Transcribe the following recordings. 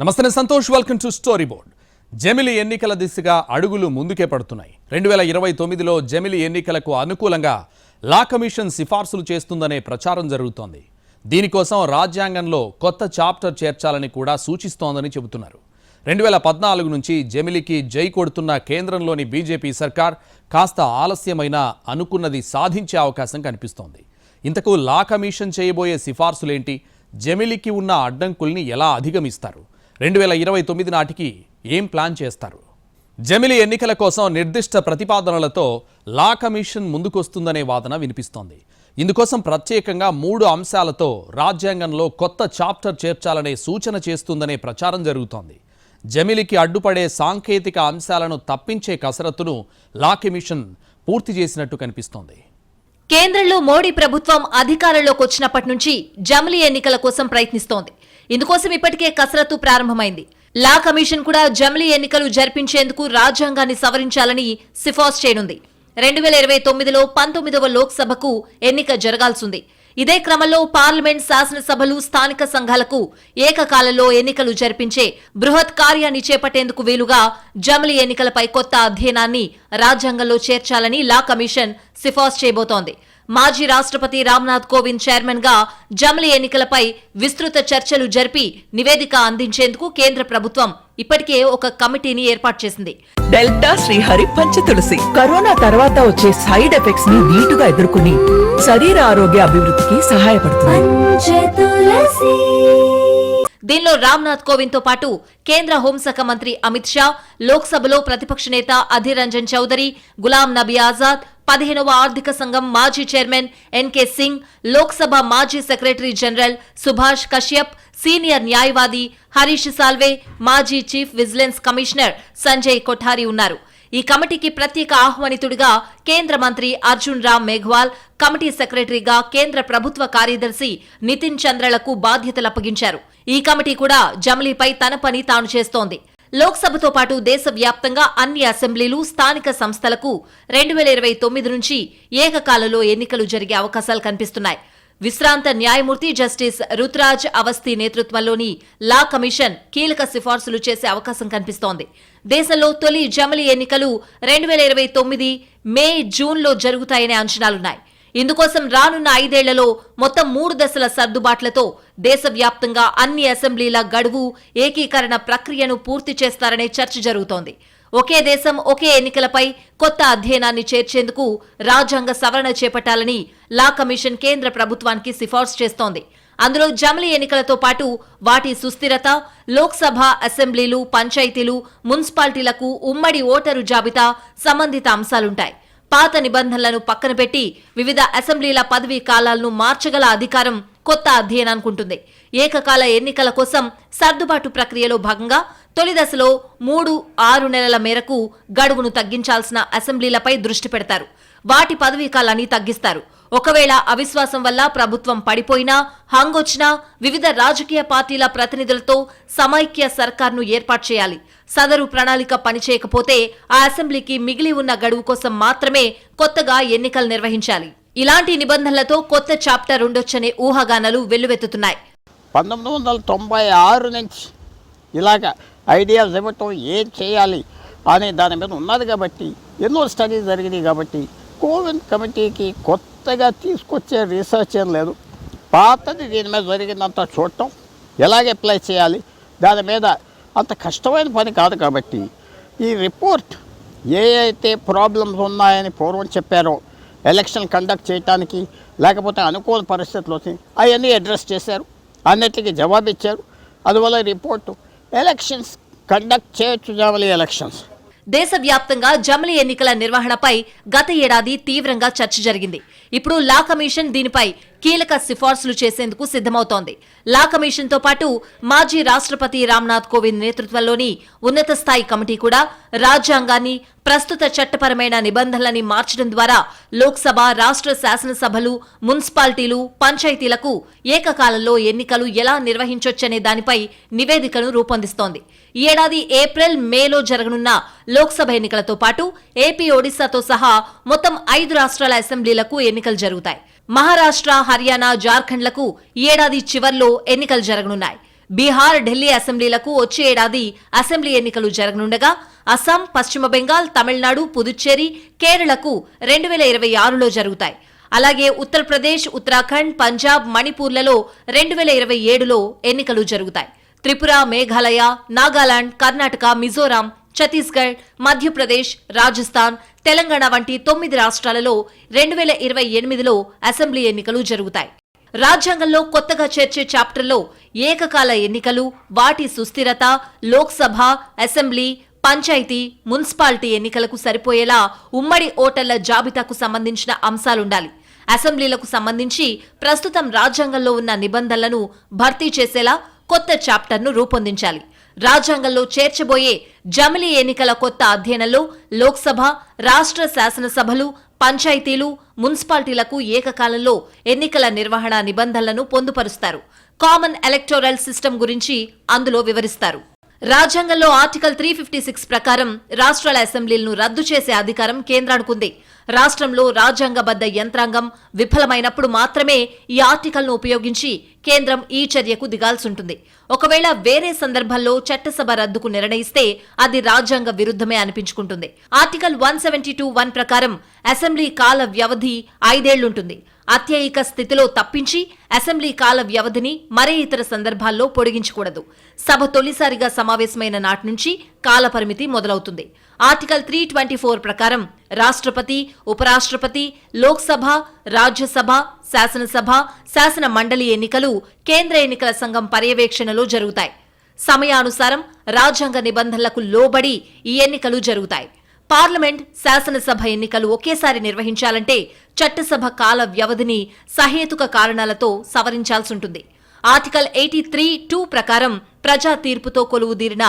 నమస్తే Santosh welcome to story board జమిలి ఎన్నికల దిశగా అడుగులు ముందుకే పడుతున్నాయి. రెండు వేల ఇరవై తొమ్మిదిలో జమిలి ఎన్నికలకు అనుకూలంగా లా కమిషన్ సిఫార్సులు చేస్తుందనే ప్రచారం జరుగుతోంది. దీనికోసం రాజ్యాంగంలో కొత్త చాప్టర్ చేర్చాలని కూడా సూచిస్తోందని చెబుతున్నారు. రెండు వేల పద్నాలుగు నుంచి జమిలికి జై కొడుతున్న కేంద్రంలోని బీజేపీ సర్కార్ కాస్త ఆలస్యమైన అనుకున్నది సాధించే అవకాశం కనిపిస్తోంది. ఇంతకు లా కమిషన్ చేయబోయే సిఫార్సులేంటి? జమిలికి ఉన్న అడ్డంకుల్ని ఎలా అధిగమిస్తారు? రెండు వేల ఇరవై తొమ్మిది నాటికి ఏం ప్లాన్ చేస్తారు? జమిలి ఎన్నికల కోసం నిర్దిష్ట ప్రతిపాదనలతో లా కమిషన్ ముందుకొస్తుందనే వాదన వినిపిస్తోంది. ఇందుకోసం ప్రత్యేకంగా మూడు అంశాలతో రాజ్యాంగంలో కొత్త చాప్టర్ చేర్చాలనే సూచన చేస్తుందనే ప్రచారం జరుగుతోంది. జమిలికి అడ్డుపడే సాంకేతిక అంశాలను తప్పించే కసరత్తును లా కమిషన్ పూర్తి చేసినట్టు కనిపిస్తోంది. కేంద్రంలో మోడీ ప్రభుత్వం అధికారంలోకి వచ్చినప్పటి నుంచి జమిలి ఎన్నికల కోసం ప్రయత్నిస్తోంది. ఇందుకోసం ఇప్పటికే కసరత్తు ప్రారంభమైంది. లా కమిషన్ కూడా జమిలీ ఎన్నికలు జరిపించేందుకు రాజ్యాంగాన్ని సవరించాలని సిఫార్సు చేయనుంది. రెండు వేల ఇరవై తొమ్మిదిలో పంతొమ్మిదవ లోక్సభకు ఎన్నిక జరగాల్సింది. ఇదే క్రమంలో పార్లమెంట్ శాసనసభలు స్థానిక సంఘాలకు ఏకకాలంలో ఎన్నికలు జరిపించే బృహత్ కార్యాన్ని చేపట్టేందుకు వీలుగా జమిలీ ఎన్నికలపై కొత్త అధ్యయనాన్ని రాజ్యాంగంలో చేర్చాలని లా కమిషన్ సిఫార్సు చేయబోతోంది. మాజీ రాష్ట్రపతి రామ్నాథ్ కోవింద్ చైర్మన్గా జమిలీ ఎన్నికలపై విస్తృత చర్చలు జరిపి నివేదిక అందించేందుకు కేంద్ర ప్రభుత్వం ఇప్పటికే ఒక కమిటీని ఏర్పాటు చేసింది. డెల్టా శ్రీహరి పంచతులసి కరోనా తర్వాత వచ్చే సైడ్ ఎఫెక్ట్స్ని నీటుగా ఎదుర్కొని శరీర ఆరోగ్య అభివృద్ధికి సహాయపడుతుంది దీనిలో రామ్నాథ్ కోవింద్తో పాటు కేంద్ర హోంశాఖ మంత్రి అమిత్ షా లోక్సభలో ప్రతిపక్ష నేత అధీర్ రంజన్ చౌదరి గులాం నబీ ఆజాద్ పదిహేనవ ఆర్థిక సంఘం మాజీ చైర్మన్ ఎన్కే సింగ్ లోక్సభ మాజీ secretary general Subhash Kashyap senior న్యాయవాది హరీష్ సాల్వే మాజీ chief vigilance commissioner Sanjay Kothari ఉన్నారు. ఈ కమిటీకి ప్రత్యేక ఆహ్వానితుడిగా కేంద్ర మంత్రి అర్జున్ రామ్ మేఘ్వాల్ కమిటీ సెక్రటరీగా కేంద్ర ప్రభుత్వ కార్యదర్శి నితిన్ చంద్రలకు బాధ్యతలు అప్పగించారు. ఈ కమిటీ కూడా జమిలీపై తన పని తాను చేస్తోంది. లోక్సభతో పాటు దేశవ్యాప్తంగా అన్ని అసెంబ్లీలు స్థానిక సంస్థలకు రెండు వేల ఇరవై తొమ్మిది నుంచి ఏకకాలంలో ఎన్నికలు జరిగే అవకాశాలు కనిపిస్తున్నాయి. విశ్రాంత న్యాయమూర్తి జస్టిస్ రుతురాజ్ అవస్థి నేతృత్వంలోని లా కమిషన్ కీలక సిఫార్సులు చేసే అవకాశం కనిపిస్తోంది. దేశంలో తొలి జమిలి ఎన్నికలు రెండు వేల ఇరవై తొమ్మిది మే జూన్లో జరుగుతాయనే అంచనాలున్నాయి. ఇందుకోసం రానున్న ఐదేళ్ళలో మొత్తం మూడు దశల సర్దుబాట్లతో దేశవ్యాప్తంగా అన్ని అసెంబ్లీల గడువు ఏకీకరణ ప్రక్రియను పూర్తి చేస్తారనే చర్చ జరుగుతోంది. ఒకే దేశం ఒకే ఎన్నికలపై కొత్త అధ్యయనాన్ని చేర్చేందుకు రాజ్యాంగ సవరణ చేపట్టాలని లా కమిషన్ కేంద్ర ప్రభుత్వానికి సిఫార్సు చేస్తోంది. అందులో జమిలీ ఎన్నికలతో పాటు వాటి సుస్థిరత లోక్సభ అసెంబ్లీలు పంచాయతీలు మున్సిపాలిటీలకు ఉమ్మడి ఓటరు జాబితా సంబంధిత అంశాలుంటాయి. పాత నిబంధనలను పక్కన పెట్టి వివిధ అసెంబ్లీల పదవీ కాలాలను మార్చగల అధికారం కొత్త అధ్యయనానుకుంటుంది. ఏకకాల ఎన్నికల కోసం సర్దుబాటు ప్రక్రియలో భాగంగా తొలి దశలో మూడు ఆరు నెలల మేరకు గడువును తగ్గించాల్సిన అసెంబ్లీలపై దృష్టి పెడతారు. వాటి పదవీ కాలాన్ని తగ్గిస్తారు. ఒకవేళ అవిశ్వాసం వల్ల ప్రభుత్వం పడిపోయినా హంగొచ్చినా వివిధ రాజకీయ పార్టీల ప్రతినిధులతో సమైక్య సర్కార్ను ఏర్పాటు చేయాలి. సదరు ప్రణాళిక పనిచేయకపోతే ఆ అసెంబ్లీకి మిగిలి ఉన్న గడువు కోసం మాత్రమే కొత్తగా ఎన్నికలు నిర్వహించాలి. ఇలాంటి నిబంధనలతో కొత్త చాప్టర్ ఉండొచ్చనే ఊహాగానాలు వెల్లువెత్తుతున్నాయి. పంతొమ్మిది వందల తొంభై ఆరు నుంచి ఇలాగ ఐడియాస్ ఇవ్వటం ఏం చేయాలి అనే దాని మీద ఉన్నది కాబట్టి ఎన్నో స్టడీస్ జరిగినాయి కాబట్టి కోవిడ్ కమిటీకి కొత్త కొత్తగా తీసుకొచ్చే రీసెర్చ్ ఏం లేదు. పాతది దీని మీద జరిగిందంతా చూడటం ఎలాగ అప్లై చేయాలి? దాని మీద అంత కష్టమైన పని కాదు కాబట్టి ఈ రిపోర్ట్ ఏ అయితే ప్రాబ్లమ్స్ ఉన్నాయని పూర్వం చెప్పారో ఎలక్షన్ కండక్ట్ చేయడానికి లేకపోతే అనుకూల పరిస్థితులు వచ్చినాయి అవన్నీ అడ్రస్ చేశారు. అన్నిటికీ జవాబు ఇచ్చారు అందువల్ల రిపోర్టు ఎలక్షన్స్ కండక్ట్ చేయొచ్చు జావలి ఎలక్షన్స్ దేశవ్యాప్తంగా జమిలీ ఎన్నికల నిర్వహణపై గత ఏడాది తీవ్రంగా చర్చ జరిగింది. ఇప్పుడు లా కమిషన్ దీనిపై కీలక సిఫార్సులు చేసేందుకు సిద్ధమవుతోంది. లా కమిషన్తో పాటు మాజీ రాష్ట్రపతి రామ్నాథ్ కోవింద్ నేతృత్వంలోని ఉన్నత స్థాయి కమిటీ కూడా రాజ్యాంగాన్ని ప్రస్తుత చట్టపరమైన నిబంధనలని మార్చడం ద్వారా లోక్సభ రాష్ట్ర శాసనసభలు మున్సిపాలిటీలు పంచాయతీలకు ఏకకాలంలో ఎన్నికలు ఎలా నిర్వహించొచ్చనే దానిపై నివేదికను రూపొందిస్తోంది. ఈ ఏడాది ఏప్రిల్ మేలో జరగనున్న లోక్సభ ఎన్నికలతో పాటు ఏపీ ఒడిశాతో సహా మొత్తం ఐదు రాష్ట్రాల అసెంబ్లీలకు ఎన్నికలు జరుగుతాయి. మహారాష్ట్ర హర్యానా జార్ఖండ్లకు ఈ ఏడాది చివర్లో ఎన్నికలు జరగనున్నాయి. బీహార్ ఢిల్లీ అసెంబ్లీలకు వచ్చే ఏడాది అసెంబ్లీ ఎన్నికలు జరగనుండగా అస్సాం పశ్చిమ బెంగాల్ తమిళనాడు పుదుచ్చేరి కేరళకు రెండు వేల ఇరవై ఆరులో జరుగుతాయి. అలాగే ఉత్తరప్రదేశ్ ఉత్తరాఖండ్ పంజాబ్ మణిపూర్లలో రెండు వేల ఇరవై ఏడులో ఎన్నికలు జరుగుతాయి. త్రిపుర మేఘాలయ నాగాలాండ్ కర్ణాటక మిజోరాం ఛత్తీస్గఢ్ మధ్యప్రదేశ్ రాజస్థాన్ తెలంగాణ వంటి తొమ్మిది రాష్ట్రాలలో రెండు వేల ఇరవై ఎనిమిదిలో అసెంబ్లీ ఎన్నికలు జరుగుతాయి. రాజ్యాంగంలో కొత్తగా చేర్చే చాప్టర్లో ఏకకాల ఎన్నికలు వాటి సుస్థిరత లోక్సభ అసెంబ్లీ పంచాయతీ మున్సిపాలిటీ ఎన్నికలకు సరిపోయేలా ఉమ్మడి ఓటర్ల జాబితాకు సంబంధించిన అంశాలుండాలి. అసెంబ్లీలకు సంబంధించి ప్రస్తుతం రాజ్యాంగంలో ఉన్న నిబంధనలను భర్తీ చేసేలా కొత్త చాప్టర్ను రూపొందించాలి. రాజ్యాంగంలో చేర్చబోయే జమిలీ ఎన్నికల కొత్త అధ్యయనంలో లోక్సభ రాష్ట్ర శాసనసభలు పంచాయతీలు మున్సిపాలిటీలకు ఏకకాలంలో ఎన్నికల నిర్వహణ నిబంధనలను పొందుపరుస్తారు. కామన్ ఎలక్టోరల్ సిస్టమ్ గురించి అందులో వివరిస్తారు. రాజ్యాంగంలో ఆర్టికల్ త్రీ ఫిఫ్టీ సిక్స్ ప్రకారం రాష్ట్రాల అసెంబ్లీలను రద్దు చేసే అధికారం కేంద్రానికుంది రాష్ట్రంలో రాజ్యాంగబద్ధ యంత్రాంగం విఫలమైనప్పుడు మాత్రమే ఈ ఆర్టికల్ను ఉపయోగించి కేంద్రం ఈ చర్యకు దిగాల్సుంటుంది. ఒకవేళ వేరే సందర్భంలో చట్టసభ రద్దుకు నిర్ణయిస్తే అది రాజ్యాంగ విరుద్ధమే అనిపించుకుంటుంది. Article one seventy two one ప్రకారం అసెంబ్లీ కాల వ్యవధి ఐదేళ్ళుంటుంది. అత్యయిక స్థితిలో తప్పించి అసెంబ్లీ కాల వ్యవధిని మరే ఇతర సందర్భాల్లో పొడిగించకూడదు. సభ తొలిసారిగా సమావేశమైన నాటి నుంచి కాలపరిమితి మొదలవుతుంది. ఆర్టికల్ త్రీ ట్వంటీ ఫోర్ ప్రకారం రాష్ట్రపతి ఉపరాష్ట్రపతి లోక్సభ రాజ్యసభ శాసనసభ శాసన మండలి ఎన్నికలు కేంద్ర ఎన్నికల సంఘం పర్యవేక్షణలో జరుగుతాయి. సమయానుసారం రాజ్యాంగ నిబంధనలకు లోబడి ఈ ఎన్నికలు జరుగుతాయి. పార్లమెంట్ శాసనసభ ఎన్నికలు ఒకేసారి నిర్వహించాలంటే చట్టసభ కాల వ్యవధిని సహేతుక కారణాలతో సవరించాల్సుంటుంది. ఆర్టికల్ ఎయిటీ త్రీ టూ ప్రకారం ప్రజా తీర్పుతో కొలువుదీరిన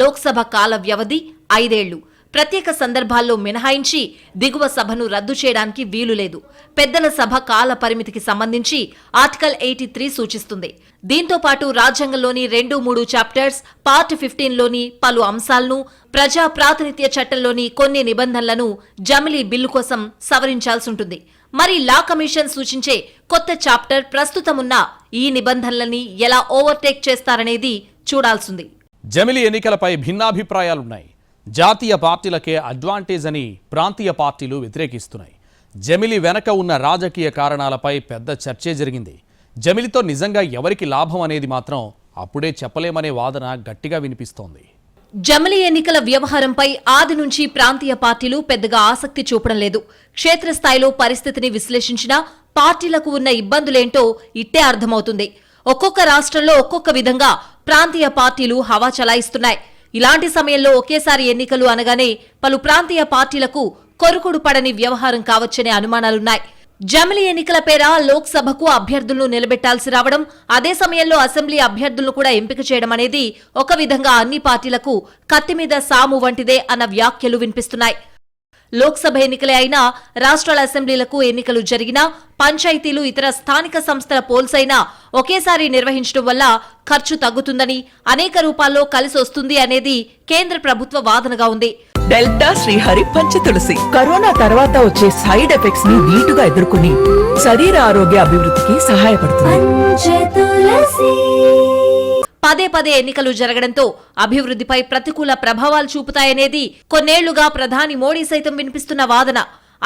లోక్సభ కాల వ్యవధి ఐదేళ్ళు. ప్రత్యేక సందర్భాల్లో మినహాయించి దిగువ సభను రద్దు చేయడానికి వీలు లేదు పెద్దల సభ కాల పరిమితికి సంబంధించి ఆర్టికల్ ఎయిటీ త్రీ సూచిస్తుంది. దీంతో పాటు రాజ్యాంగంలోని రెండు మూడు చాప్టర్స్ పార్ట్ ఫిఫ్టీన్లోని పలు అంశాలను ప్రజా ప్రాతినిధ్య చట్టంలోని కొన్ని నిబంధనలను జమిలీ బిల్లు కోసం సవరించాల్సుంటుంది మరి లా కమిషన్ సూచించే కొత్త చాప్టర్ ప్రస్తుతమున్న ఈ నిబంధనలని ఎలా ఓవర్టేక్ చేస్తారనేది చూడాల్సింది జమిలి ఎన్నికలపై భిన్నాభిప్రాయాలున్నాయి. జాతీయ పార్టీలకే అడ్వాంటేజ్ అని ప్రాంతీయ పార్టీలు వ్యతిరేకిస్తున్నాయి. జమిలి వెనక ఉన్న రాజకీయ కారణాలపై పెద్ద చర్చే జరిగింది. జమిలితో నిజంగా ఎవరికి లాభం అనేది మాత్రం అప్పుడే చెప్పలేమనే వాదన గట్టిగా వినిపిస్తోంది. జమిలి ఎన్నికల వ్యవహారంపై ఆది నుంచి ప్రాంతీయ పార్టీలు పెద్దగా ఆసక్తి చూపడం లేదు. క్షేత్రస్థాయిలో పరిస్థితిని విశ్లేషించినా పార్టీలకు ఉన్న ఇబ్బందులేంటో ఇట్టే అర్థమవుతుంది. ఒక్కొక్క రాష్ట్రంలో ఒక్కొక్క విధంగా ప్రాంతీయ పార్టీలు హవా చలాయిస్తున్నాయి. ఇలాంటి సమయంలో ఒకేసారి ఎన్నికలు అనగానే పలు ప్రాంతీయ పార్టీలకు కొరుకుడు పడని వ్యవహారం కావచ్చనే అనుమానాలున్నాయి. జమిలీ ఎన్నికల పేర లోక్సభకు అభ్యర్థులను నిలబెట్టాల్సి రావడం అదే సమయంలో అసెంబ్లీ అభ్యర్థులను కూడా ఎంపిక చేయడం అనేది ఒక విధంగా అన్ని పార్టీలకు కత్తి మీద సాము వంటిదే అన్న వ్యాఖ్యలు వినిపిస్తున్నాయి. లోక్సభ ఎన్నికలే అయినా రాష్ట్రాల అసెంబ్లీలకు ఎన్నికలు జరిగినా పంచాయతీలు ఇతర స్థానిక సంస్థల పోల్స్ అయినా ఒకేసారి నిర్వహించడం వల్ల ఖర్చు తగ్గుతుందని అనేక రూపాల్లో కలిసి వస్తుంది అనేది కేంద్ర ప్రభుత్వ వాదనగా ఉంది. డెల్టా శ్రీహరి పంచతులసి కరోనా తర్వాత వచ్చే సైడ్ ఎఫెక్ట్స్ని నీటుగా ఎదుర్కొని శరీర ఆరోగ్య అభివృద్ధికి సహాయపడుతుంది పదే పదే ఎన్నికలు జరగడంతో అభివృద్ధిపై ప్రతికూల ప్రభావాలు చూపుతాయనేది కొన్నేళ్ళుగా ప్రధాని మోడీ సైతం వినిపిస్తున్న వాదన.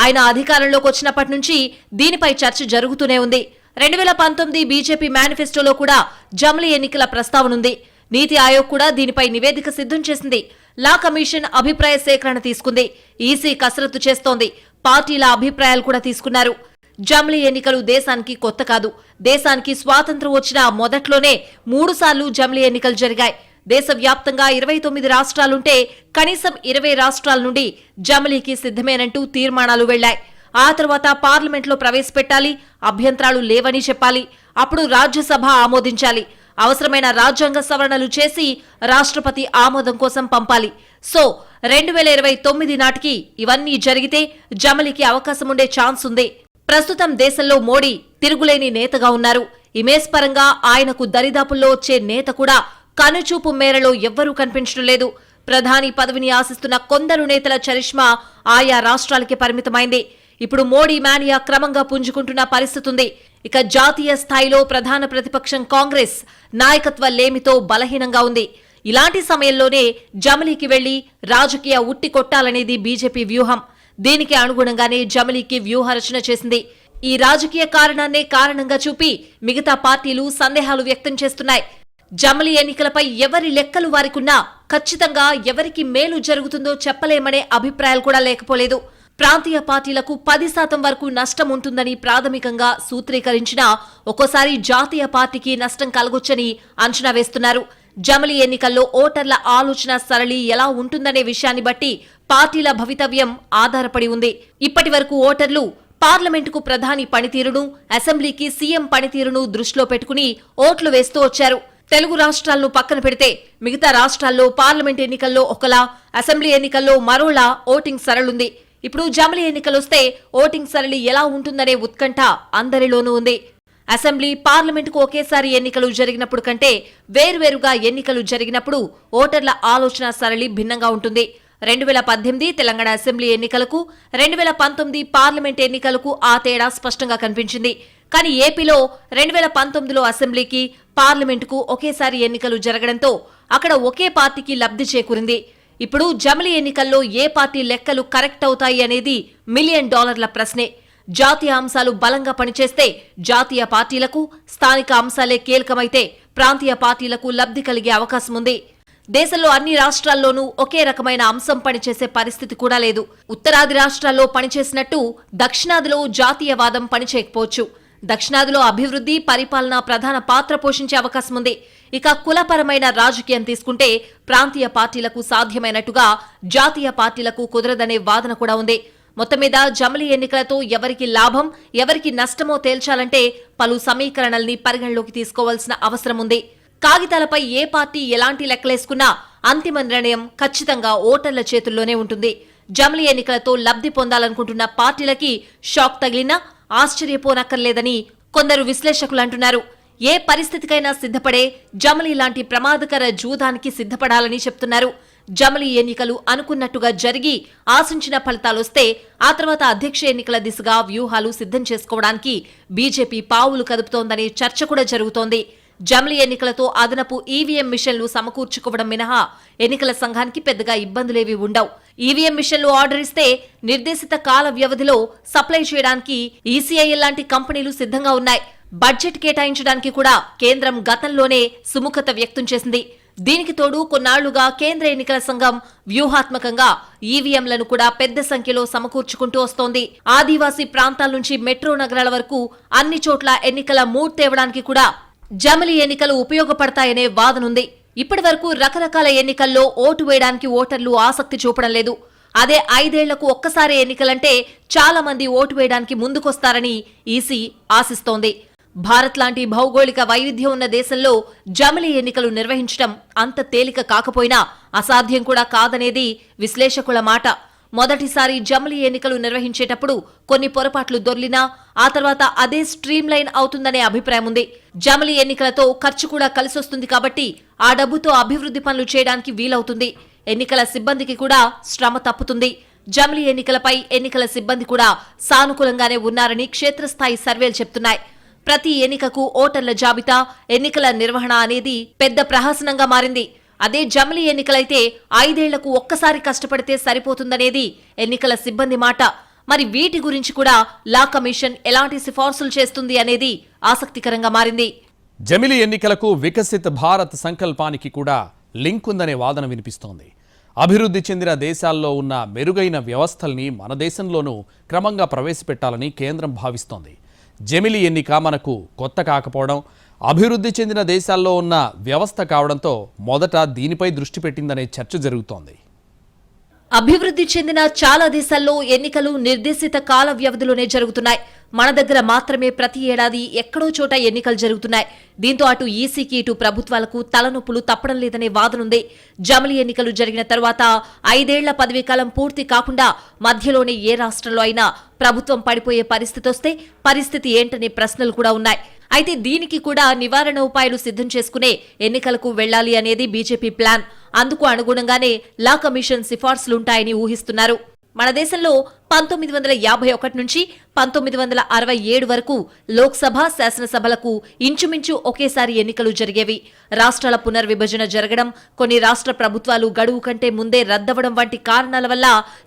ఆయన అధికారంలోకి వచ్చినప్పటి నుంచి దీనిపై చర్చ జరుగుతూనే ఉంది. రెండు వేల పంతొమ్మిది బీజేపీ మేనిఫెస్టోలో కూడా జమిలీ ఎన్నికల ప్రస్తావనుంది. నీతి ఆయోగ్ కూడా దీనిపై నివేదిక సిద్ధం చేసింది. లా కమిషన్ అభిప్రాయ సేకరణ తీసుకుంది. ఈసీ కసరత్తు చేస్తోంది. పార్టీల అభిప్రాయాలు కూడా తీసుకున్నారు. జమిలీ ఎన్నికలు దేశానికి కొత్త కాదు. దేశానికి స్వాతంత్రం వచ్చిన మొదట్లోనే మూడుసార్లు జమిలీ ఎన్నికలు జరిగాయి. దేశవ్యాప్తంగా ఇరవై తొమ్మిది రాష్ట్రాలుంటే కనీసం ఇరవై రాష్ట్రాల నుండి జమిలీకి సిద్ధమేనంటూ తీర్మానాలు వెళ్ళాయి ఆ తర్వాత పార్లమెంట్లో ప్రవేశపెట్టాలి అభ్యంతరాలు లేవని చెప్పాలి అప్పుడు రాజ్యసభ ఆమోదించాలి. అవసరమైన రాజ్యాంగ సవరణలు చేసి రాష్ట్రపతి ఆమోదం కోసం పంపాలి. సో రెండు వేల ఇరవై తొమ్మిది నాటికి ఇవన్నీ జరిగితే జమలికి అవకాశం ఉండే ఛాన్స్ ఉంది. ప్రస్తుతం దేశంలో మోడీ తిరుగులేని నేతగా ఉన్నారు. ఇమేజ్ పరంగా ఆయనకు దరిదాపుల్లో వచ్చే నేత కూడా కనుచూపు మేరలో ఎవ్వరూ కనిపించడం లేదు. ప్రధాని పదవిని ఆశిస్తున్న కొందరు నేతల చరిష్మా ఆయా రాష్ట్రాలకి పరిమితమైంది. ఇప్పుడు మోడీ మానియా క్రమంగా పుంజుకుంటున్న పరిస్థితుంది ఇక జాతీయ స్థాయిలో ప్రధాన ప్రతిపక్షం కాంగ్రెస్ నాయకత్వ లేమితో బలహీనంగా ఉంది. ఇలాంటి సమయంలోనే జమిలీకి వెళ్ళి రాజకీయ ఉట్టి కొట్టాలనేది బీజేపీ వ్యూహం. దీనికి అనుగుణంగానే జమిలీకి వ్యూహరచన చేసింది. ఈ రాజకీయ కారణాన్నే కారణంగా చూపి మిగతా పార్టీలు సందేహాలు వ్యక్తం చేస్తున్నాయి. జమలి ఎన్నికలపై ఎవరి లెక్కలు వారికున్నా ఖచ్చితంగా ఎవరికి మేలు జరుగుతుందో చెప్పలేమనే అభిప్రాయాలు కూడా లేకపోలేదు. ప్రాంతీయ పార్టీలకు పది శాతం వరకు నష్టం ఉంటుందని ప్రాథమికంగా సూత్రీకరించినా ఒక్కోసారి జాతీయ పార్టీకి నష్టం కలగొచ్చని అంచనా వేస్తున్నారు. జమలి ఎన్నికల్లో ఓటర్ల ఆలోచన సరళి ఎలా ఉంటుందనే విషయాన్ని బట్టి పార్టీల భవితవ్యం ఆధారపడి ఉంది. ఇప్పటి వరకు ఓటర్లు పార్లమెంటుకు ప్రధాని పనితీరును అసెంబ్లీకి సీఎం పనితీరును దృష్టిలో పెట్టుకుని ఓట్లు వేస్తూ వచ్చారు. తెలుగు రాష్ట్రాలను పక్కన పెడితే మిగతా రాష్ట్రాల్లో పార్లమెంట్ ఎన్నికల్లో ఒకలా అసెంబ్లీ ఎన్నికల్లో మరోలా ఓటింగ్ సరళుంది. ఇప్పుడు జమిలీ ఎన్నికలొస్తే ఓటింగ్ సరళి ఎలా ఉంటుందనే ఉత్కంఠ అందరిలోనూ ఉంది. అసెంబ్లీ పార్లమెంటుకు ఒకేసారి ఎన్నికలు జరిగినప్పుడు కంటే వేర్వేరుగా ఎన్నికలు జరిగినప్పుడు ఓటర్ల ఆలోచన సరళి భిన్నంగా ఉంటుంది. రెండు వేల పద్దెనిమిది తెలంగాణ అసెంబ్లీ ఎన్నికలకు రెండు వేల పంతొమ్మిది పార్లమెంట్ ఎన్నికలకు ఆ తేడా స్పష్టంగా కనిపించింది. కానీ ఏపీలో రెండు వేల పంతొమ్మిదిలో అసెంబ్లీకి పార్లమెంటుకు ఒకేసారి ఎన్నికలు జరగడంతో అక్కడ ఒకే పార్టీకి లబ్ధి చేకూరింది. ఇప్పుడు జమిలి ఎన్నికల్లో ఏ పార్టీ లెక్కలు కరెక్ట్ అవుతాయి అనేది మిలియన్ డాలర్ల ప్రశ్నే. జాతీయ అంశాలు బలంగా పనిచేస్తే జాతీయ పార్టీలకు స్థానిక అంశాలే కీలకమైతే ప్రాంతీయ పార్టీలకు లబ్ధి కలిగే అవకాశం ఉంది దేశంలో అన్ని రాష్ట్రాల్లోనూ ఒకే రకమైన అంశం పనిచేసే పరిస్థితి కూడా లేదు. ఉత్తరాది రాష్ట్రాల్లో పనిచేసినట్టు దక్షిణాదిలో జాతీయవాదం పనిచేయకపోవచ్చు. దక్షిణాదిలో అభివృద్ధి పరిపాలన ప్రధాన పాత్ర పోషించే అవకాశం ఉంది. ఇక కులపరమైన రాజకీయం తీసుకుంటే ప్రాంతీయ పార్టీలకు సాధ్యమైనట్టుగా జాతీయ పార్టీలకు కుదరదనే వాదన కూడా ఉంది. మొత్తం మీద జమలి ఎన్నికలతో ఎవరికి లాభం ఎవరికి నష్టమో తేల్చాలంటే పలు సమీకరణల్ని పరిగణలోకి తీసుకోవాల్సిన అవసరం ఉంది. కాగితాలపై ఏ పార్టీ ఎలాంటి లెక్కలేసుకున్నా అంతిమ నిర్ణయం ఖచ్చితంగా ఓటర్ల చేతుల్లోనే ఉంటుంది. జమిలీ ఎన్నికలతో లబ్ధి పొందాలనుకుంటున్న పార్టీలకి షాక్ తగిలినా ఆశ్చర్యపోనక్కర్లేదని కొందరు విశ్లేషకులు అంటున్నారు. ఏ పరిస్థితికైనా సిద్ధపడే జమలి లాంటి ప్రమాదకర జూదానికి సిద్ధపడాలని చెప్తున్నారు. జమలి ఎన్నికలు అనుకున్నట్టుగా జరిగి ఆశించిన ఫలితాలొస్తే ఆ తర్వాత అధ్యక్ష ఎన్నికల దిశగా వ్యూహాలు సిద్ధం చేసుకోవడానికి బీజేపీ పావులు కదుపుతోందనే చర్చ కూడా జరుగుతోంది. జమిలి ఎన్నికలతో అదనపు ఈవీఎం మిషన్లు సమకూర్చుకోవడం మినహా ఎన్నికల సంఘానికి పెద్దగా ఇబ్బందులేవి ఉండవు. ఈవీఎం మిషన్లు ఆర్డర్ ఇస్తే నిర్దేశిత కాల వ్యవధిలో సప్లై చేయడానికి ఈసీఐఎల్ లాంటి కంపెనీలు సిద్ధంగా ఉన్నాయి. బడ్జెట్ కేటాయించడానికి కూడా కేంద్రం గతంలోనే సుముఖత వ్యక్తం చేసింది. దీనికి తోడు కొన్నాళ్ళుగా కేంద్ర ఎన్నికల సంఘం వ్యూహాత్మకంగా ఈవీఎంలను కూడా పెద్ద సంఖ్యలో సమకూర్చుకుంటూ వస్తోంది. ఆదివాసీ ప్రాంతాల నుంచి మెట్రో నగరాల వరకు అన్ని చోట్ల ఎన్నికల మూడ్ తేవడానికి కూడా జమిలి ఎన్నికలు ఉపయోగపడతాయనే వాదనుంది. ఇప్పటి వరకు రకరకాల ఎన్నికల్లో ఓటు వేయడానికి ఓటర్లు ఆసక్తి చూపడం లేదు. అదే ఐదేళ్ళకు ఒక్కసారి ఎన్నికలంటే చాలా మంది ఓటు వేయడానికి ముందుకొస్తారని ఈసీ ఆశిస్తోంది. భారత్ లాంటి భౌగోళిక వైవిధ్యం ఉన్న దేశంలో జమిలి ఎన్నికలు నిర్వహించడం అంత తేలిక కాకపోయినా అసాధ్యం కూడా కాదనేది విశ్లేషకుల మాట. మొదటిసారి జమిలి ఎన్నికలు నిర్వహించేటప్పుడు కొన్ని పొరపాట్లు దొర్లినా ఆ తర్వాత అదే స్ట్రీమ్ లైన్ అవుతుందనే అభిప్రాయం ఉంది. జమిలి ఎన్నికలతో ఖర్చు కూడా కలిసొస్తుంది కాబట్టి ఆ డబ్బుతో అభివృద్ధి పనులు చేయడానికి వీలవుతుంది. ఎన్నికల సిబ్బందికి కూడా శ్రమ తప్పుతుంది. జమిలీ ఎన్నికలపై ఎన్నికల సిబ్బంది కూడా సానుకూలంగానే ఉన్నారని క్షేత్రస్థాయి సర్వేలు చెప్తున్నాయి. ప్రతి ఎన్నికకు ఓటర్ల జాబితా ఎన్నికల నిర్వహణ అనేది పెద్ద ప్రహసనంగా మారింది. అదే జమిలీ ఎన్నికలైతే ఐదేళ్ళకు ఒక్కసారి కష్టపడితే సరిపోతుందనేది ఎన్నికల సిబ్బంది మాట. మరి వీటి గురించి కూడా లా కమిషన్ ఎలాంటి సిఫార్సులు చేస్తుంది అనేది ఆసక్తికరంగా మారింది. జమిలి ఎన్నికలకు వికసిత్ భారత్ సంకల్పానికి కూడా లింక్ ఉందనే వాదన వినిపిస్తోంది. అభివృద్ధి చెందిన దేశాల్లో ఉన్న మెరుగైన వ్యవస్థల్ని మన దేశంలోనూ క్రమంగా ప్రవేశపెట్టాలని కేంద్రం భావిస్తోంది. జమిలి ఎన్నిక మనకు కొత్త కాకపోవడం అభివృద్ధి చెందిన దేశాల్లో ఉన్న వ్యవస్థ కావడంతో మొదట దీనిపై దృష్టి పెట్టిందనే చర్చ జరుగుతోంది. అభివృద్ధి చెందిన చాలా దేశాల్లో ఎన్నికలు నిర్దేశిత కాల వ్యవధిలోనే జరుగుతున్నాయి. మన దగ్గర మాత్రమే ప్రతి ఏడాది ఎక్కడో చోట ఎన్నికలు జరుగుతున్నాయి. దీంతో అటు ఈసీకి ఇటు ప్రభుత్వాలకు తలనొప్పులు తప్పడం లేదనే వాదనుంది. జమిలీ ఎన్నికలు జరిగిన తర్వాత ఐదేళ్ళ పదవీకాలం పూర్తి కాకుండా మధ్యలోనే ఏ రాష్ట్రంలో అయినా ప్రభుత్వం పడిపోయే పరిస్థితి వస్తే పరిస్థితి ఏంటనే ప్రశ్నలు కూడా ఉన్నాయి. అయితే దీనికి కూడా నివారణ ఉపాయాలు సిద్ధం చేసుకునే ఎన్నికలకు వెళ్ళాలి అనేది బీజేపీ ప్లాన్. అందుకు అనుగుణంగానే లా కమిషన్ సిఫార్సులుంటాయని ఊహిస్తున్నారు. మన దేశంలో పంతొమ్మిది వందల యాభై ఒకటి నుంచి పంతొమ్మిది వందల అరవై ఏడు వరకు లోక్సభ శాసనసభలకు ఇంచుమించు ఒకేసారి ఎన్నికలు జరిగేవి. రాష్ట్రాల పునర్విభజన జరగడం కొన్ని రాష్ట్ర ప్రభుత్వాలు గడువు కంటే ముందే రద్దవడం వంటి కారణాల వల్ల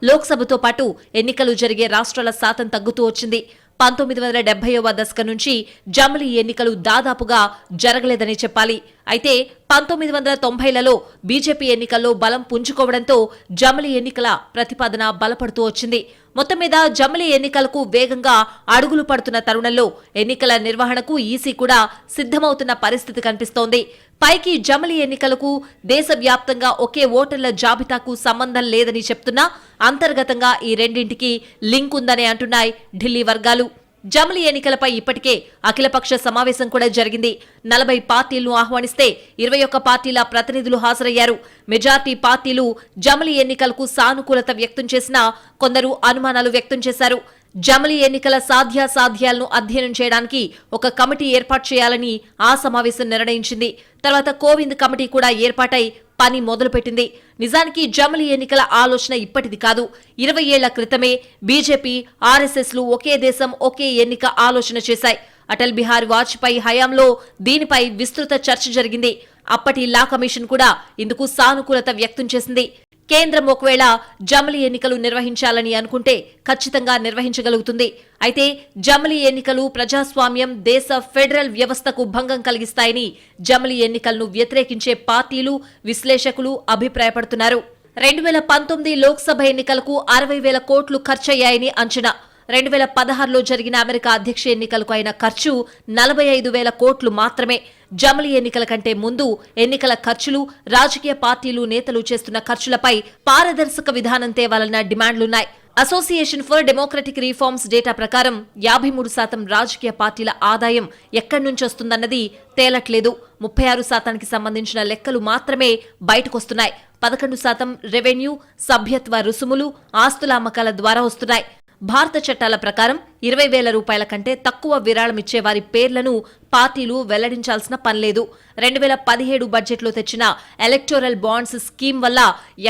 లోక్సభతో పాటు ఎన్నికలు జరిగే రాష్ట్రాల శాతం తగ్గుతూ వచ్చింది. పంతొమ్మిది వందల డెబ్బైవ దశకం నుంచి జమిలీ ఎన్నికలు దాదాపుగా జరగలేదని చెప్పాలి. అయితే పంతొమ్మిది వందల తొంభైలలో బీజేపీ ఎన్నికల్లో బలం పుంజుకోవడంతో జమలి ఎన్నికల ప్రతిపాదన బలపడుతూ వచ్చింది. మొత్తం మీద జమలి ఎన్నికలకు వేగంగా అడుగులు పడుతున్న తరుణంలో ఎన్నికల నిర్వహణకు ఈసీ కూడా సిద్ధమవుతున్న పరిస్థితి కనిపిస్తోంది. పైకి జమలి ఎన్నికలకు దేశవ్యాప్తంగా ఒకే ఓటర్ల జాబితాకు సంబంధం లేదని చెప్తున్నా అంతర్గతంగా ఈ రెండింటికి లింక్ ఉందని అంటున్నాయి ఢిల్లీ వర్గాలు. జమిలి ఎన్నికలపై ఇప్పటికే అఖిలపక్ష సమావేశం కూడా జరిగింది. నలభై పార్టీలను ఆహ్వానిస్తే ఇరవై ఒక్క పార్టీల ప్రతినిధులు హాజరయ్యారు. మెజార్టీ పార్టీలు జమిలి ఎన్నికలకు సానుకూలత వ్యక్తం చేసినా కొందరు అనుమానాలు వ్యక్తం చేశారు. జమిలి ఎన్నికల సాధ్యాసాధ్యాలను అధ్యయనం చేయడానికి ఒక కమిటీ ఏర్పాటు చేయాలని ఆ సమావేశం నిర్ణయించింది. తర్వాత కోవింద్ కమిటీ కూడా ఏర్పాటై పని మొదలుపెట్టింది. నిజానికి జమిలి ఎన్నికల ఆలోచన ఇప్పటిది కాదు. ఇరవై ఏళ్ళ క్రితమే బీజేపీ ఆర్ఎస్ఎస్లు ఒకే దేశం ఒకే ఎన్నిక ఆలోచన చేశాయి. అటల్ బిహారీ వాజ్పేయి హయాంలో దీనిపై విస్తృత చర్చ జరిగింది. అప్పటి లా కమిషన్ కూడా ఇందుకు సానుకూలత వ్యక్తం చేసింది. కేంద్రం ఒకవేళ జమిలి ఎన్నికలు నిర్వహించాలని అనుకుంటే ఖచ్చితంగా నిర్వహించగలుగుతుంది. అయితే జమిలి ఎన్నికలు ప్రజాస్వామ్యం దేశ ఫెడరల్ వ్యవస్థకు భంగం కలిగిస్తాయని జమిలి ఎన్నికలను వ్యతిరేకించే పార్టీలు విశ్లేషకులు అభిప్రాయపడుతున్నారు. రెండు వేల పంతొమ్మిది లోక్సభ ఎన్నికలకు అరవై వేల కోట్లు ఖర్చయ్యాయని అంచనా. రెండు వేల పదహారులో జరిగిన అమెరికా అధ్యక్ష ఎన్నికలకు అయిన ఖర్చు నలభై ఐదు వేల కోట్లు మాత్రమే. జమిలి ఎన్నికల కంటే ముందు ఎన్నికల ఖర్చులు రాజకీయ పార్టీలు నేతలు చేస్తున్న ఖర్చులపై పారదర్శక విధానం తేవాలన్న డిమాండ్లున్నాయి. Association for Democratic Reforms data ప్రకారం యాభై మూడు శాతం రాజకీయ పార్టీల ఆదాయం ఎక్కడి నుంచి వస్తుందన్నది తేలట్లేదు. ముప్పై ఆరు శాతానికి సంబంధించిన లెక్కలు మాత్రమే బయటకొస్తున్నాయి. పదకొండు శాతం రెవెన్యూ సభ్యత్వ రుసుములు ఆస్తుల అమ్మకాల ద్వారా వస్తున్నాయి. భారత చట్టాల ప్రకారం ఇరవై వేల రూపాయల కంటే తక్కువ విరాళం ఇచ్చే వారి పేర్లను పార్టీలు వెల్లడించాల్సిన పనిలేదు రెండు వేల పదిహేడు బడ్జెట్లో తెచ్చిన ఎలక్టోరల్ బాండ్స్ స్కీమ్ వల్ల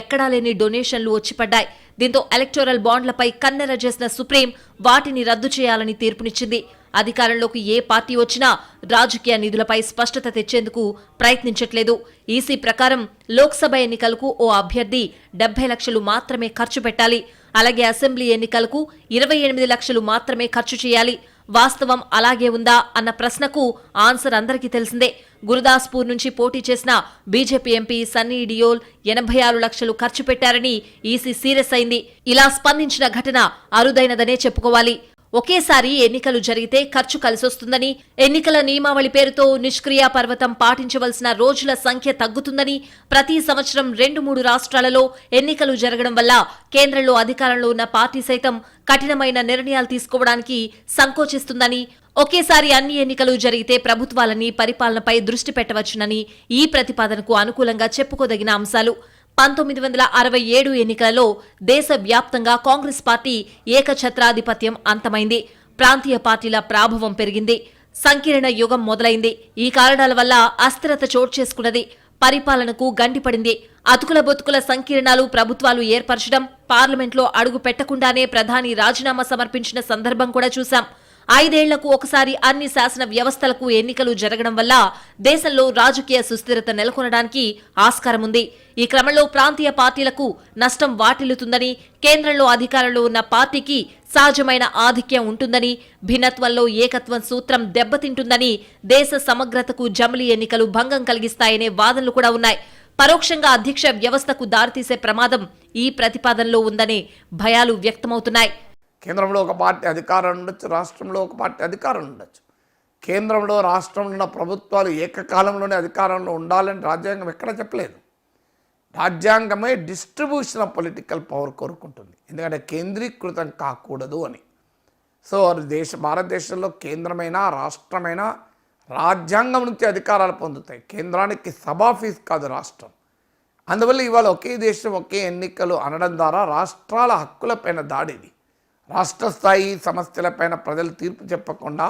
ఎక్కడా లేని డొనేషన్లు వచ్చిపడ్డాయి. దీంతో ఎలక్టోరల్ బాండ్లపై కన్నెర చేసిన సుప్రీం వాటిని రద్దు చేయాలని తీర్పునిచ్చింది. అధికారంలోకి ఏ పార్టీ వచ్చినా రాజకీయ నిధులపై స్పష్టత తెచ్చేందుకు ప్రయత్నించట్లేదు. ఈసీ ప్రకారం లోక్సభ ఎన్నికలకు ఓ అభ్యర్థి డెబ్బై లక్షలు మాత్రమే ఖర్చు పెట్టాలి. అలాగే అసెంబ్లీ ఎన్నికలకు ఇరవై ఎనిమిది లక్షలు మాత్రమే ఖర్చు చేయాలి. వాస్తవం అలాగే ఉందా అన్న ప్రశ్నకు ఆన్సర్ అందరికీ తెలిసిందే. గురుదాస్పూర్ నుంచి పోటీ చేసిన బీజేపీ ఎంపీ సన్నీ డియోల్ ఎనభై ఆరు లక్షలు ఖర్చు పెట్టారని ఈసీ సీరియస్ అయింది. ఇలా స్పందించిన ఘటన అరుదైనదనే చెప్పుకోవాలి. ఒకేసారి ఎన్నికలు జరిగితే ఖర్చు కలిసొస్తుందని ఎన్నికల నియమావళి పేరుతో నిష్క్రియా పర్వతం పాటించవలసిన రోజుల సంఖ్య తగ్గుతుందని ప్రతి సంవత్సరం రెండు మూడు రాష్ట్రాలలో ఎన్నికలు జరగడం వల్ల కేంద్రంలో అధికారంలో ఉన్న పార్టీ సైతం కఠినమైన నిర్ణయాలు తీసుకోవడానికి సంకోచిస్తుందని ఒకేసారి అన్ని ఎన్నికలు జరిగితే ప్రభుత్వాలని పరిపాలనపై దృష్టి పెట్టవచ్చునని ఈ ప్రతిపాదనకు అనుకూలంగా చెప్పుకోదగిన అంశాలు. పంతొమ్మిది వందల అరవై ఏడు ఎన్నికలలో దేశవ్యాప్తంగా కాంగ్రెస్ పార్టీ ఏకఛత్రాధిపత్యం అంతమైంది. ప్రాంతీయ పార్టీల ప్రాభవం పెరిగింది. సంకీర్ణ యుగం మొదలైంది. ఈ కారణాల వల్ల అస్థిరత చోటు చేసుకున్నది. పరిపాలనకు గండిపడింది. అతుకుల బొతుకుల సంకీర్ణాలు ప్రభుత్వాలు ఏర్పరచడం పార్లమెంట్లో అడుగు పెట్టకుండానే ప్రధాని రాజీనామా సమర్పించిన సందర్భం కూడా చూశాం. ఐదేళ్ళకు ఒకసారి అన్ని శాసన వ్యవస్థలకు ఎన్నికలు జరగడం వల్ల దేశంలో రాజకీయ సుస్థిరత నెలకొనడానికి ఆస్కారం ఉంది. ఈ క్రమంలో ప్రాంతీయ పార్టీలకు నష్టం వాటిల్లుతుందని కేంద్రంలో అధికారంలో ఉన్న పార్టీకి సహజమైన ఆధిక్యం ఉంటుందని భిన్నత్వంలో ఏకత్వం సూత్రం దెబ్బతింటుందని దేశ సమగ్రతకు జమిలీ ఎన్నికలు భంగం కలిగిస్తాయనే వాదనలు కూడా ఉన్నాయి. పరోక్షంగా అధ్యక్ష వ్యవస్థకు దారితీసే ప్రమాదం ఈ ప్రతిపాదనలో ఉందనే భయాలు వ్యక్తమవుతున్నాయి. కేంద్రంలో ఒక పార్టీ అధికారం ఉండొచ్చు రాష్ట్రంలో ఒక పార్టీ అధికారం ఉండొచ్చు. కేంద్రంలో రాష్ట్రంలో ఉన్న ప్రభుత్వాలు ఏకకాలంలోనే అధికారంలో ఉండాలని రాజ్యాంగం ఎక్కడ చెప్పలేదు. రాజ్యాంగమే డిస్ట్రిబ్యూషన్ ఆఫ్ పొలిటికల్ పవర్ కోరుకుంటుంది. ఎందుకంటే కేంద్రీకృతం కాకూడదు అని. సో దేశ భారతదేశంలో కేంద్రమైన రాష్ట్రమైన రాజ్యాంగం నుంచి అధికారాలు పొందుతాయి. కేంద్రానికి సభాఫీస్ కాదు రాష్ట్రం. అందువల్ల ఇవాళ ఒకే దేశం ఒకే ఎన్నికలు అనడం ద్వారా రాష్ట్రాల హక్కులపైన దాడిది. రాష్ట్ర స్థాయి సమస్యలపైన ప్రజలు తీర్పు చెప్పకుండా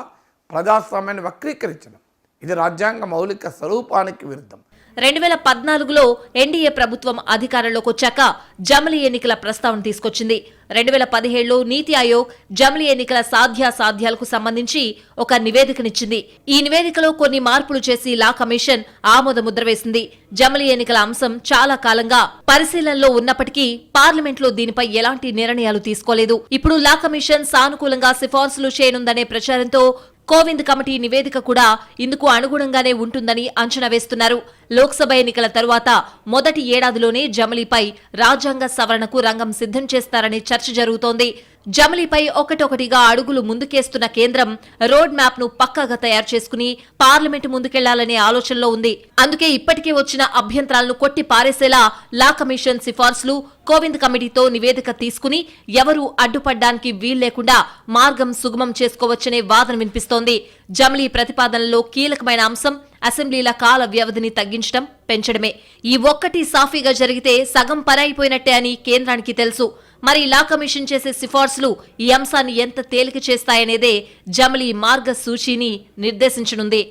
ప్రజాస్వామ్యాన్ని వక్రీకరించడం. ఇది రాజ్యాంగ మౌలిక స్వరూపానికి విరుద్ధం. రెండు వేల పద్నాలుగులో ఎన్డీఏ ప్రభుత్వం అధికారంలోకి వచ్చాక జమిలి ఎన్నికల ప్రస్తావన తీసుకొచ్చింది. రెండు వేల పదిహేడులో నీతి ఆయోగ్ జమిలి ఎన్నికల సాధ్యాసాధ్యాలకు సంబంధించి ఒక నివేదికనిచ్చింది. ఈ నివేదికలో కొన్ని మార్పులు చేసి లా కమిషన్ ఆమోద ముద్ర వేసింది. జమిలి ఎన్నికల అంశం చాలా కాలంగా పరిశీలనలో ఉన్నప్పటికీ పార్లమెంట్లో దీనిపై ఎలాంటి నిర్ణయాలు తీసుకోలేదు. ఇప్పుడు లా కమిషన్ సానుకూలంగా సిఫార్సులు చేయనుందనే ప్రచారంతో కోవింద్ కమిటీ నివేదిక కూడా ఇందుకు అనుగుణంగానే ఉంటుందని అంచనా వేస్తున్నారు. లోక్సభ ఎన్నికల తరువాత మొదటి ఏడాదిలోనే జమిలీపై రాజ్యాంగ సవరణకు రంగం సిద్ధం చేస్తారనే చర్చ జరుగుతోంది. జమిలీపై ఒకటొకటిగా అడుగులు ముందుకేస్తున్న కేంద్రం రోడ్ మ్యాప్ను పక్కాగా తయారు చేసుకుని పార్లమెంటు ముందుకెళ్ళాలనే ఆలోచనలో ఉంది. అందుకే ఇప్పటికే వచ్చిన అభ్యంతరాలను కొట్టి పారేసేలా లా కమిషన్ సిఫార్సులు కోవింద్ కమిటీతో నివేదిక తీసుకుని ఎవరూ అడ్డుపడ్డానికి వీల్లేకుండా మార్గం సుగమం చేసుకోవచ్చనే వాదన వినిపిస్తోంది. జమిలీ ప్రతిపాదనలో కీలకమైన అంశం అసెంబ్లీల కాల వ్యవధిని తగ్గించడం పెంచడమే. ఈ ఒక్కటి సాఫీగా జరిగితే సగం పరైపోయినట్టే అని కేంద్రానికి తెలుసు. మరి లా కమిషన్ చేసే సిఫార్సులు ఈ అంశాన్ని ఎంత తేలిక చేస్తాయనేదే జమిలీ మార్గసూచీని నిర్దేశించనుంది.